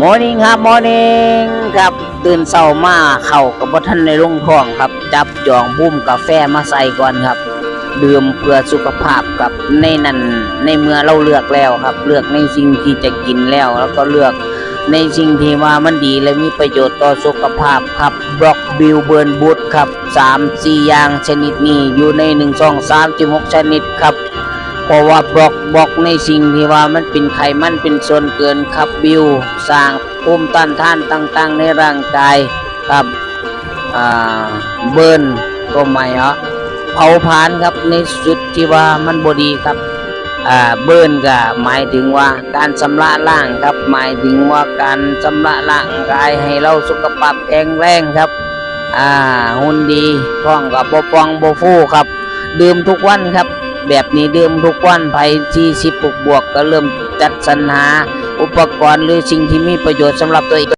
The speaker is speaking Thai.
มอร์นิ่งครับมอร์นิ่งครับ ตื่นเช้ามาเข้ากับบ่ทันในลงท้องครับ จับจองบุ้มกาแฟมาใส่ก่อนครับดื่มเพื่อสุขภาพครับในนั้นในเมื่อเราเลือกแล้วครับ เลือกในสิ่งที่จะกินแล้ว แล้วก็เลือกในสิ่งที่ว่ามันดีและมีประโยชน์ต่อสุขภาพครับบล็อกบิลเบิร์นบูทครับ3 4อย่างชนิดนี้อยู่ใน1 2 3 6ชนิดครับ เพราะว่าบล็อกบล็อกในสิ่งที่ว่ามันเป็นไขมันเป็นส่วนเกินครับบิวสร้างภูมิต้านทานต่างๆ ในร่างกายครับเบิร์นก็ไม่เหรอเผาผลาญครับในสุดที่ว่ามันบดีครับเบิร์นก็หมายถึงว่าการชำระล้างครับ หมายถึงว่าการชำระร่างกายให้เราสุขภาพแข็งแรงครับอ่าหุ่นดีท้องกับบ่ปองบ่ฟูครับ ดื่มทุกวันครับ แบบนี้เดื่มทุกวันภายที่สิบบวกบวกก็เริ่มจัดสรรหาอุปกรณ์หรือสิ่งที่มีประโยชน์สำหรับตัวเอง